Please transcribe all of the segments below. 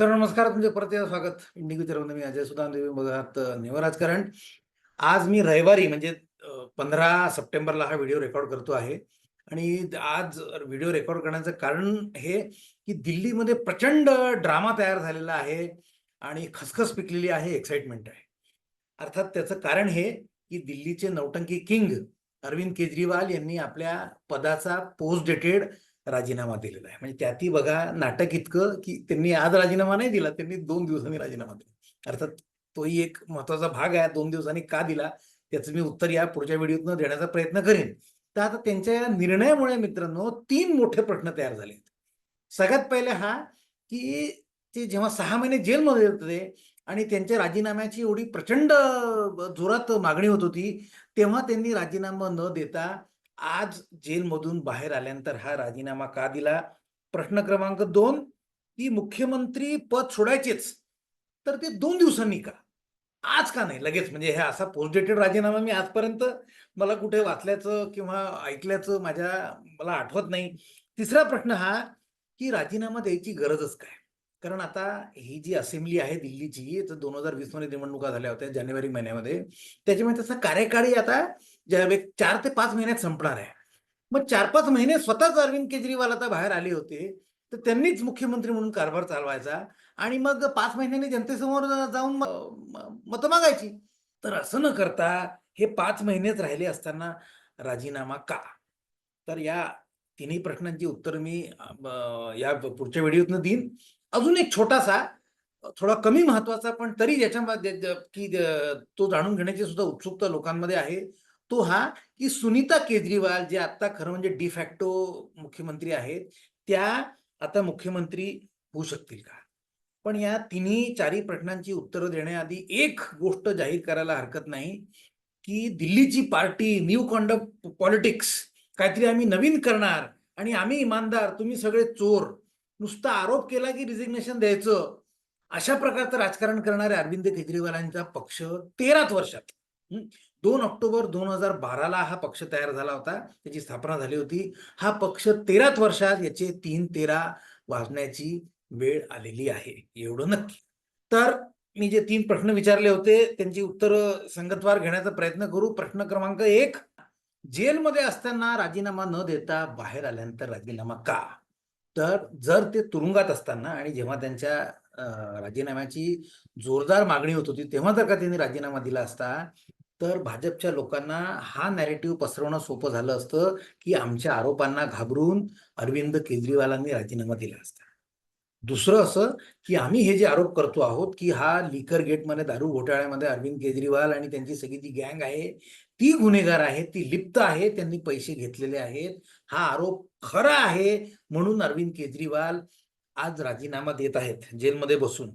मित्रांनो नमस्कार. तुमचे परत स्वागत. इंडिग मी अजय सुदान देवी बघत नेवर राजकारण. आज मी रविवारी म्हणजे पंधरा सप्टेंबरला हा व्हिडिओ रेकॉर्ड करतो आहे. आणि आज व्हिडिओ रेकॉर्ड करण्याचं कारण हे की दिल्लीमध्ये प्रचंड ड्रामा तयार झालेला आहे आणि खसखस पिकलेली आहे एक्साइटमेंट आहे. अर्थात त्याचं कारण हे की दिल्लीचे नौटंकी किंग अरविंद केजरीवाल यांनी आपल्या पदाचा पोस्ट डेटेड राजीनामा दिलेला आहे. म्हणजे त्यातही बघा नाटक इतकं की त्यांनी आज राजीनामा नाही दिला त्यांनी दोन दिवसांनी राजीनामा दिला. अर्थात तोही एक महत्त्वाचा भाग आहे दोन दिवसांनी का दिला त्याचं मी उत्तर या पुढच्या व्हिडिओतनं देण्याचा प्रयत्न करेन. तर आता त्यांच्या या निर्णयामुळे मित्रांनो तीन मोठे प्रश्न तयार झाले सगळ्यात पहिले हा की ते जेव्हा सहा महिने जेलमध्ये होते आणि त्यांच्या राजीनाम्याची एवढी प्रचंड जोरात मागणी होत होती तेव्हा त्यांनी राजीनामा न देता आज जेलमधून बाहेर आल्यानंतर हा राजीनामा का दिला? प्रश्न क्रमांक दोन की मुख्यमंत्री पद सोडायचेच तर ते दोन दिवसांनी का? आज का नाही? लगेच म्हणजे हे असा पोस्टडेटेड राजीनामा मी आजपर्यंत मला कुठे वाचल्याचं किंवा ऐकल्याचं माझ्या मला आठवत नाही. तिसरा प्रश्न हा की राजीनामा द्यायची गरजच काय? कारण आता ही जी असेंब्ली आहे दिल्लीची तर दोन हजार वीसमध्ये निवडणुका झाल्या होत्या जानेवारी महिन्यामध्ये. त्याच्यामुळे त्याचा कार्यकाळी आता ज्यावेळी चार ते पाच महिन्यात संपणार आहे. मग चार पाच महिने स्वतःच अरविंद केजरीवाल आता बाहेर आले होते तर त्यांनीच मुख्यमंत्री म्हणून कारभार चालवायचा आणि मग पाच महिन्यांनी जनतेसमोर जाऊन मतं मागायची. तर असं न करता हे पाच महिनेच राहिले असताना राजीनामा का? तर या तिन्ही प्रश्नांची उत्तर मी या पुढच्या व्हिडिओतनं देईन. अजून एक छोटासा थोडा कमी महत्त्वाचा पण तरी ज्याच्या की तो जाणून घेण्याची सुद्धा उत्सुकता लोकांमध्ये आहे. तो हा की सुनीता केजरीवाल जे आता खरं म्हणजे डिफॅक्टो मुख्यमंत्री आहेत त्या आता मुख्यमंत्री होऊ शकतील का? पण या तिन्ही चारी प्रश्नांची उत्तरं देण्याआधी एक गोष्ट जाहीर करायला हरकत नाही की दिल्लीची पार्टी न्यू कॉन्डक्ट पॉलिटिक्स काहीतरी आम्ही नवीन करणार आणि आम्ही इमानदार तुम्ही सगळे चोर नुसता आरोप केला की रिझिग्नेशन द्यायचं अशा प्रकारचं राजकारण करणारे अरविंद केजरीवालांचा पक्ष तेराच वर्षात. दोन ऑक्टोबर दोन हजार बाराला हा पक्ष तयार झाला होता. त्याची स्थापना झाली होती. हा पक्ष तेराच वर्षात याचे तीन तेरा वाजण्याची वेळ आलेली आहे. एवढं नक्की. तर मी जे तीन प्रश्न विचारले होते त्यांची उत्तर संगतवार घेण्याचा प्रयत्न करू. प्रश्न क्रमांक एक जेलमध्ये असताना राजीनामा न देता बाहेर आल्यानंतर राजीनामा का? तर जर ते तुरुंगात असताना आणि जेव्हा त्यांच्या राजीनाम्याची जोरदार मागणी होत होती तेव्हा जर का त्यांनी राजीनामा दिला असता? तर भाजपच्या लोकांना हा नॅरेटिव्ह पसरवणं सोपं झालं असतं की आमच्या आरोपांना घाबरून अरविंद केजरीवालांनी राजीनामा दिला असता. दुसरं असं की आम्ही हे जे आरोप करतो आहोत की हा लिकर गेटमध्ये दारू घोटाळ्यामध्ये अरविंद केजरीवाल आणि त्यांची सगळी जी गँग आहे ती गुन्हेगार आहे ती लिप्त आहे त्यांनी पैसे घेतलेले आहेत हा आरोप खरा आहे म्हणून अरविंद केजरीवाल आज राजीनामा देत आहेत जेलमध्ये बसून.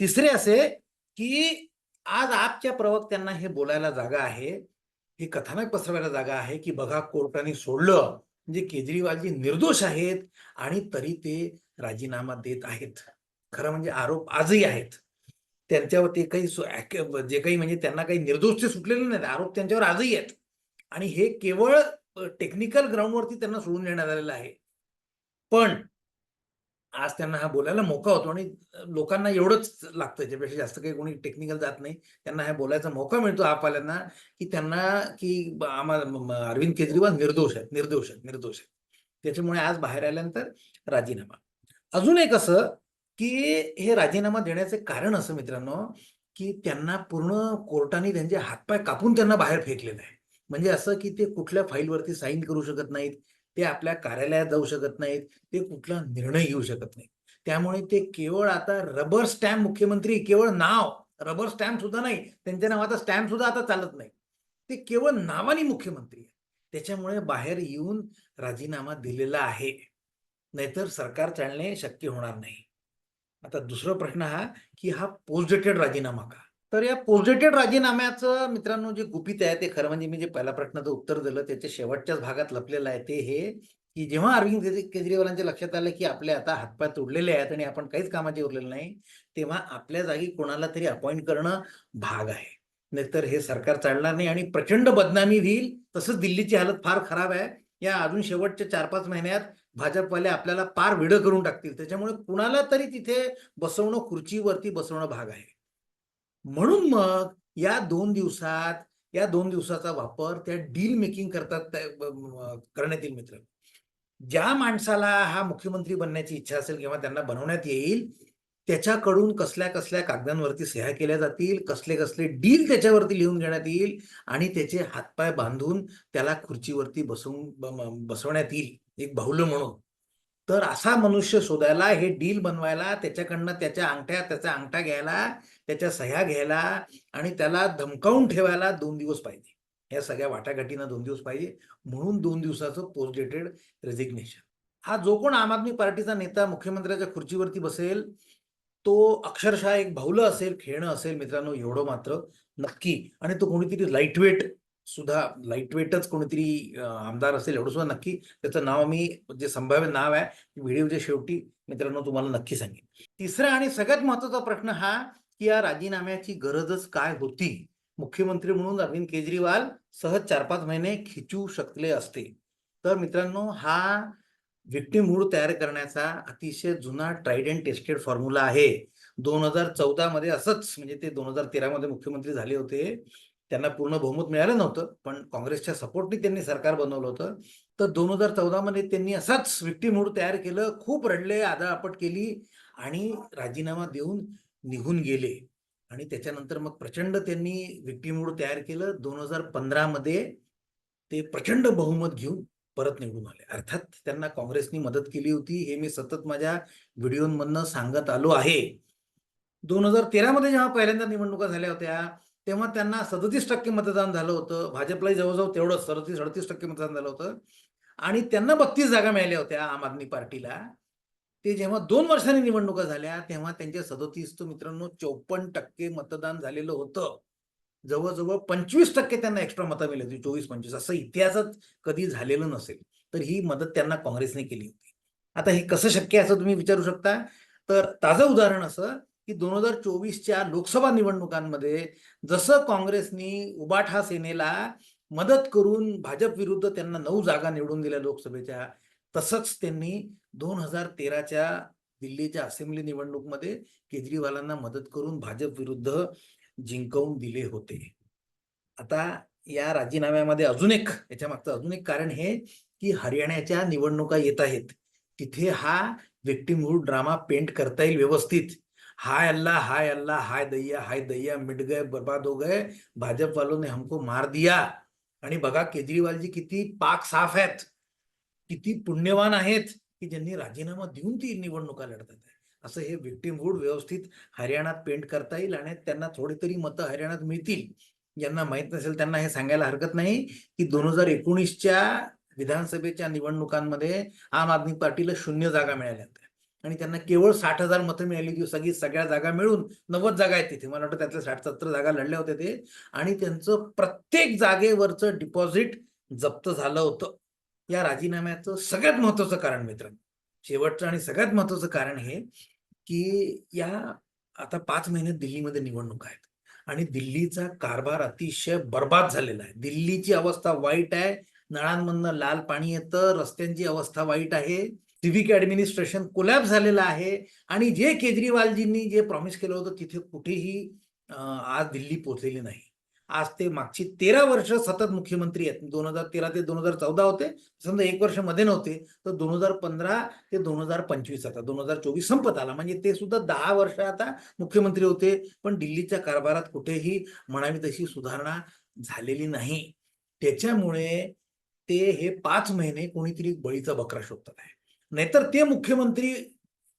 तिसरे असे की आज आपच्या प्रवक्त्यांना हे बोलायला जागा आहे हे कथानक पसरवायला जागा आहे की बघा कोर्टाने सोडलं. म्हणजे केजरीवालजी निर्दोष आहेत आणि तरी ते राजीनामा देत आहेत. खरं म्हणजे आरोप आजही आहेत. त्यांच्यावर ते काही जे काही म्हणजे त्यांना काही निर्दोष ते सुटलेले नाहीत. आरोप त्यांच्यावर आजही आहेत. आणि हे केवळ टेक्निकल ग्राउंडवरती त्यांना सोडून देण्यात आलेलं आहे. पण आज त्यांना हा बोलायला मोका होतो आणि लोकांना एवढंच लागतं याच्यापेक्षा जास्त काही कोणी टेक्निकल जात नाही. त्यांना हा बोलायचा मोका मिळतो आपल्याला की त्यांना की आम्हाला अरविंद केजरीवाल निर्दोष आहेत निर्दोष आहेत निर्दोष आहेत. त्याच्यामुळे आज बाहेर आल्यानंतर राजीनामा. अजून एक असं की हे राजीनामा देण्याचे कारण असं मित्रांनो की त्यांना पूर्ण कोर्टाने त्यांचे हातपाय कापून त्यांना बाहेर फेकलेलं आहे. म्हणजे असं की ते कुठल्या फाईलवरती साईन करू शकत नाहीत ते आपल्या कार्यालयात जाऊ शकत नाहीत ते कुठला निर्णय घेऊ शकत नाहीत. त्यामुळे ते केवळ आता रबर स्टॅम्प मुख्यमंत्री केवळ नाव रबर स्टॅम्प सुद्धा नाही त्यांच्या नावाचा स्टॅम्प सुद्धा आता चालत नाही. ते केवळ नावाने मुख्यमंत्री आहे त्याच्यामुळे बाहेर येऊन राजीनामा दिलेला आहे. नाहीतर सरकार चालणे शक्य होणार नाही. आता दुसरा प्रश्न हा की हा पोस्ट डेटेड राजीनामा का? तर या पोस्टेटेड राजीनाम्याचं मित्रांनो जे गुपित आहे ते खरं म्हणजे मी जे पहिल्या प्रश्नाचं उत्तर दिलं त्याच्या शेवटच्याच भागात लपलेलं आहे ते हे की जेव्हा अरविंद केजरीवालांच्या लक्षात आलं की आपले आता हातपाय तोडलेले आहेत आणि आपण काहीच कामाचे उरलेलं नाही तेव्हा आपल्या जागी कोणाला तरी अपॉइंट करणं भाग आहे. नाहीतर हे सरकार चालणार नाही आणि प्रचंड बदनामी होईल तसंच दिल्लीची हालत फार खराब आहे. या अजून शेवटच्या चार पाच महिन्यात भाजपवाले आपल्याला पार वेडं करून टाकतील. त्याच्यामुळे कुणाला तरी तिथे बसवणं खुर्चीवरती बसवणं भाग आहे. म्हणून मग या दोन दिवसात या दोन दिवसाचा वापर त्या डील मेकिंग करतात त्या- करण्यात येईल मित्र. ज्या माणसाला हा मुख्यमंत्री बनण्याची इच्छा असेल किंवा त्यांना बनवण्यात येईल त्याच्याकडून कसल्या कसल्या कागदांवरती सह्या केल्या जातील कसले कसले डील त्याच्यावरती लिहून घेण्यात येईल आणि त्याचे हातपाय बांधून त्याला खुर्चीवरती बसवून बसवण्यात येईल. एक बाहुलं म्हणून. तर असा मनुष्य शोधायला हे डील बनवायला त्याच्याकडनं त्याच्या अंगठ्या त्याचा अंगठा घ्यायला त्याच्या सह्या घ्यायला आणि त्याला धमकावून ठेवायला दोन दिवस पाहिजे. या सगळ्या वाटाघाटींना दोन दिवस पाहिजे. म्हणून दोन दिवसाचं पोस्ट डेटेड रेझिग्नेशन हा जो कोण आम आदमी पार्टीचा नेता मुख्यमंत्र्याच्या खुर्चीवरती बसेल तो अक्षरशः एक भाऊलं असेल खेळणं असेल मित्रांनो एवढं मात्र नक्की. आणि तो कोणीतरी लाईटवेट सुद्धा लाईटवेटच कोणीतरी आमदार असेल एवढं सुद्धा नक्की त्याचं नाव मी जे संभाव्य नाव आहे व्हिडिओच्या शेवटी मित्रांनो तुम्हाला नक्की सांगेन. तिसरा आणि सगळ्यात महत्त्वाचा प्रश्न हा की या राजीनाम्याची गरजच काय होती? मुख्यमंत्री म्हणून अरविंद केजरीवाल सहज चार पाच महिने खिचू शकले असते. तर मित्रांनो हा विक्टिम मूड तयार करण्याचा अतिशय जुना ट्राईड अँड टेस्टेड फॉर्म्युला आहे. दोन हजार चौदा मध्ये असंच म्हणजे ते दोन हजार तेरा मध्ये मुख्यमंत्री झाले होते. त्यांना पूर्ण बहुमत मिळालं नव्हतं पण काँग्रेसच्या सपोर्टने त्यांनी सरकार बनवलं होतं. तर दोन हजार चौदामध्ये त्यांनी असाच विक्टिम तयार केलं खूप रडले आदळआपट केली आणि राजीनामा देऊन निघून गेले. आणि त्याच्यानंतर मग प्रचंड त्यांनी विक्टिम तयार केलं. दोन हजार पंधरामध्ये ते प्रचंड बहुमत घेऊन परत निवडून आले. अर्थात त्यांना काँग्रेसनी मदत केली होती हे मी सतत माझ्या व्हिडिओमधनं सांगत आलो आहे. दोन हजार तेरामध्ये जेव्हा पहिल्यांदा निवडणुका झाल्या होत्या तेव्हा त्यांना सदतीस टक्के मतदान झालं होतं. भाजपलाही जवळजवळ तेवढंच सदतीस अडतीस टक्के मतदान झालं होतं. आणि त्यांना बत्तीस जागा मिळाल्या होत्या आम आदमी पार्टीला. ते जेव्हा दोन वर्षांनी निवडणुका झाल्या तेव्हा त्यांच्या सदतीस मित्रांनो चौपन्न टक्के मतदान झालेलं होतं. जवळजवळ पंचवीस टक्के त्यांना एक्स्ट्रा मतं मिळाली होती चोवीस पंचवीस असं इतिहासात कधी झालेलं नसेल. तर ही मदत त्यांना काँग्रेसने केली होती. आता हे कसं शक्य असं तुम्ही विचारू शकता. तर ताजं उदाहरण असं की दोन हजार चोवीसच्या लोकसभा निवडणुकांमध्ये जसं काँग्रेसनी उबाठा सेनेला मदत करून भाजप विरुद्ध त्यांना नऊ जागा निवडून दिल्या लोकसभेच्या तसंच त्यांनी दोन हजार तेराच्या दिल्लीच्या असेंब्ली निवडणूकमध्ये केजरीवालांना मदत करून भाजप विरुद्ध जिंकवून दिले होते. आता या राजीनाम्यामध्ये अजून एक याच्या मागचं अजून एक कारण हे की हरियाणाच्या निवडणुका येत आहेत. तिथे हा व्यक्तिमूळ ड्रामा पेंट करता येईल व्यवस्थित. हाय अल्लाह हाय अल्लाह हाय दैया हाय दैया मिट गए बर्बाद हो गए भाजप वालों ने हमको मार दिया। आणि बघा केजरीवालजी किती पाक साफ आहेत किती पुण्यवान आहेत की ज्यांनी राजीनामा देऊन ती निवडणुका लढतात आहे असं हे विक्टिमहूड व्यवस्थित हरियाणात पेंट करता येईल आणि त्यांना थोडी तरी मतं हरियाणात मिळतील. ज्यांना माहीत नसेल त्यांना हे सांगायला हरकत नाही की दोन हजार एकोणीसच्या विधानसभेच्या निवडणुकांमध्ये आम आदमी पार्टीला शून्य जागा मिळाल्या होत्या. आणि त्यांना केवळ साठ हजार मतं मिळाली की सगळी सगळ्या जागा मिळून नव्वद जागा आहेत तिथे. मला वाटतं त्यातल्या साठ सत्तर जागा लढल्या होत्या ते. आणि त्यांचं प्रत्येक जागेवरचं डिपॉझिट जप्त झालं होतं. या राजीनाम्याचं सगळ्यात महत्वाचं कारण मित्रांनो शेवटचं आणि सगळ्यात महत्वाचं कारण हे की या आता पाच महिने दिल्लीमध्ये निवडणूक आहेत. आणि दिल्लीचा कारभार अतिशय बर्बाद झालेला आहे. दिल्लीची अवस्था वाईट आहे. नळांमधनं लाल पाणी येतं. रस्त्यांची अवस्था वाईट आहे. सिव्हिक ऍडमिनिस्ट्रेशन कोलॅब झालेलं आहे. आणि जे केजरीवालजींनी जे प्रॉमिस केलं होतं तिथे कुठेही आज दिल्ली पोहोचलेली नाही. आज ते मागची तेरा वर्ष सतत मुख्यमंत्री आहेत. दोन हजार तेरा ते दोन हजार चौदा होते. समजा एक वर्षमध्ये नव्हते तर दोन हजार पंधरा ते दोन हजार पंचवीस आता दोन हजार चोवीस संपत आला. म्हणजे ते सुद्धा दहा वर्ष आता मुख्यमंत्री होते पण दिल्लीच्या कारभारात कुठेही म्हणावी तशी सुधारणा झालेली नाही. त्याच्यामुळे ते हे पाच महिने कोणीतरी बळीचा बकरा शोधतात आहे. नाहीतर ते मुख्यमंत्री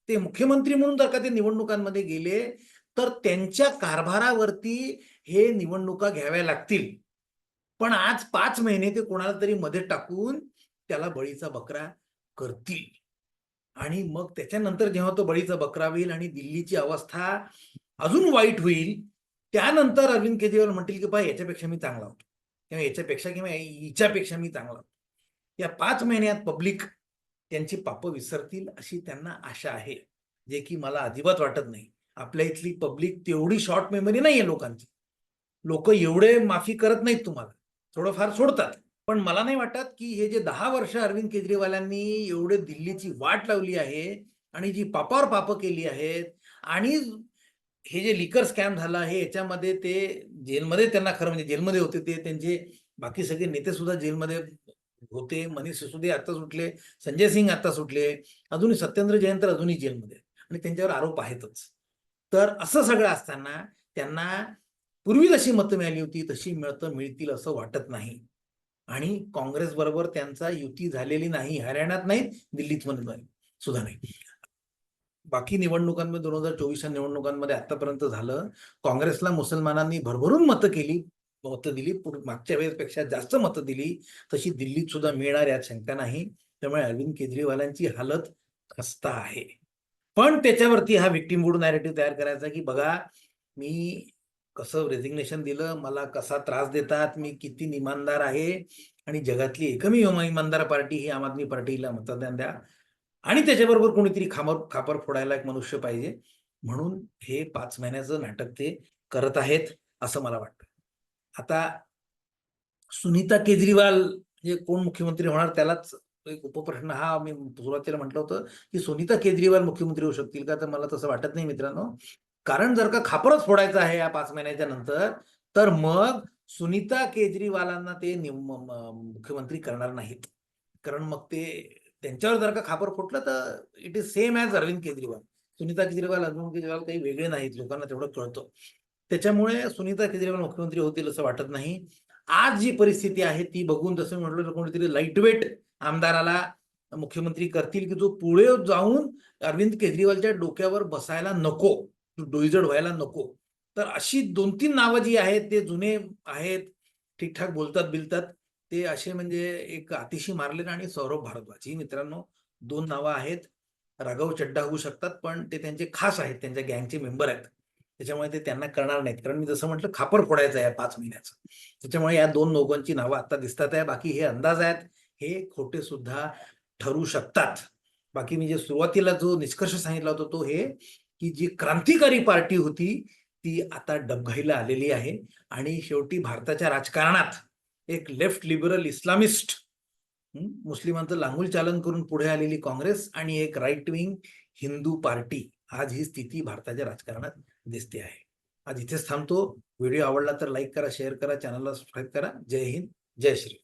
ते मुख्यमंत्री म्हणून जर का ते निवडणुकांमध्ये गेले तर त्यांच्या कारभारावरती हे निवडणुका घ्याव्या लागतील. पण आज पाच महिने ते कोणाला तरी मध्ये टाकून त्याला बळीचा बकरा करतील. आणि मग त्याच्यानंतर जेव्हा तो बळीचा बकरा होईल आणि दिल्लीची अवस्था अजून वाईट होईल त्यानंतर अरविंद केजरीवाल म्हणतील की बा याच्यापेक्षा मी चांगला होतो. किंवा याच्यापेक्षा किंवा हिच्यापेक्षा मी चांगला होतो. या पाच महिन्यात पब्लिक त्यांची पापं विसरतील अशी त्यांना आशा आहे जे की मला अजिबात वाटत नाही. आपल्या इथली पब्लिक तेवढी शॉर्ट मेमरी नाहीये लोकांची. लोक एवढे माफी करत नाहीत तुम्हाला. थोडंफार सोडतात. पण मला नाही वाटत की हे जे दहा वर्ष अरविंद केजरीवालांनी एवढे दिल्लीची वाट लावली आहे आणि जी पापावर पापं केली आहेत आणि हे जे लिकर स्कॅम झाला आहे याच्यामध्ये ते जेलमध्ये त्यांना खरं म्हणजे जेलमध्ये होते ते त्यांचे बाकी सगळे नेते सुद्धा जेलमध्ये होते मनीष सिसोदिया आता सुटले संजय सिंग आता सुटले अजूनही सत्येंद्र जयंत तर अजूनही जेलमध्ये आणि त्यांच्यावर आरोप आहेतच. तर असं सगळं असताना त्यांना पूर्वी जशी मतं मिळाली होती तशी मिळतं मिळतील असं वाटत नाही. आणि काँग्रेस बरोबर त्यांचा युती झालेली नाही हरियाणात नाही दिल्लीत मध्ये नाही सुद्धा नाही. बाकी निवडणुकांमध्ये दोन हजार चोवीसच्या निवडणुकांमध्ये आतापर्यंत झालं काँग्रेसला मुसलमानांनी भरभरून मतं केली मतं दिली. मागच्या वेळेपेक्षा जास्त मतं दिली. तशी दिल्लीत सुद्धा मिळणार यात शंका नाही. त्यामुळे अरविंद केजरीवालांची हालत खस्ता आहे. पण त्याच्यावरती हा विक्टीमवूड नॅरेटिव्ह तयार करायचा की बघा मी कसं रेझिग्नेशन दिलं मला कसा त्रास देतात मी किती इमानदार आहे आणि जगातली एकमेव इमानदार पार्टी ही आम आदमी पार्टीला मतदान द्या. आणि त्याच्याबरोबर कोणीतरी खामर खापर फोडायला एक मनुष्य पाहिजे. म्हणून हे पाच महिन्याचं नाटक ते करत आहेत असं मला वाटतं. आता सुनीता केजरीवाल हे कोण मुख्यमंत्री होणार त्यालाच एक उपप्रश्न हा मी सुरुवातीला म्हटलं होतं की सुनीता केजरीवाल मुख्यमंत्री होऊ शकतील का? तर मला तसं वाटत नाही मित्रांनो. कारण जर का खापरच फोडायचं आहे या पाच महिन्याच्या नंतर तर मग सुनीता केजरीवालांना ते मुख्यमंत्री करणार नाहीत. कारण मग ते त्यांच्यावर जर का खापर फुटलं तर it is same as Arvind Kejriwal. Sunita Kejriwal Arvind Kejriwal काही वेगळे नाहीत लोकांना तेवढं कळतं. त्याच्यामुळे सुनीता केजरीवाल मुख्यमंत्री होतील असं वाटत नाही. आज जी परिस्थिती आहे ती बघून जसं मी म्हटलं कोणीतरी लाईटवेट आमदाराला मुख्यमंत्री करतील की जो पुढे जाऊन अरविंद केजरीवालच्या डोक्यावर बसायला नको डोईजड व्हायला नको. तर अशी दोन तीन नावं जी आहेत ते जुने आहेत ठीकठाक बोलतात बिलतात ते असे म्हणजे एक अतिशी मारलेन आणि सौरभ भारद्वाज. ही मित्रांनो दोन नावं आहेत. राघव चड्डा होऊ शकतात पण ते त्यांचे खास आहेत त्यांच्या गँगचे मेंबर आहेत. त्याच्यामुळे ते त्यांना करणार नाहीत. कारण मी जसं म्हटलं खापर फोडायचं आहे पाच महिन्याचं. त्याच्यामुळे या दोन लोकांची नावं आता दिसतात आहे. बाकी हे अंदाज आहेत. हे खोटे सुद्धा ठरू शकतात. बाकी मी जे सुरुवातीला जो निष्कर्ष सांगितला होता तो हे की जी क्रांतिकारी पार्टी होती ती आता डबघाईला आलेली आहे. आणि शेवटी भारताच्या राजकारणात एक लेफ्ट लिबरल इस्लामिस्ट मुस्लिमांचं लांगुल चालन करून पुढे आलेली काँग्रेस आणि एक राईट विंग हिंदू पार्टी. आज ही स्थिती भारताच्या राजकारणात दिसते आहे. आज इथेच थांबतो. व्हिडिओ आवडला तर लाईक करा शेअर करा चॅनलला सबस्क्राईब करा. जय हिंद जय श्री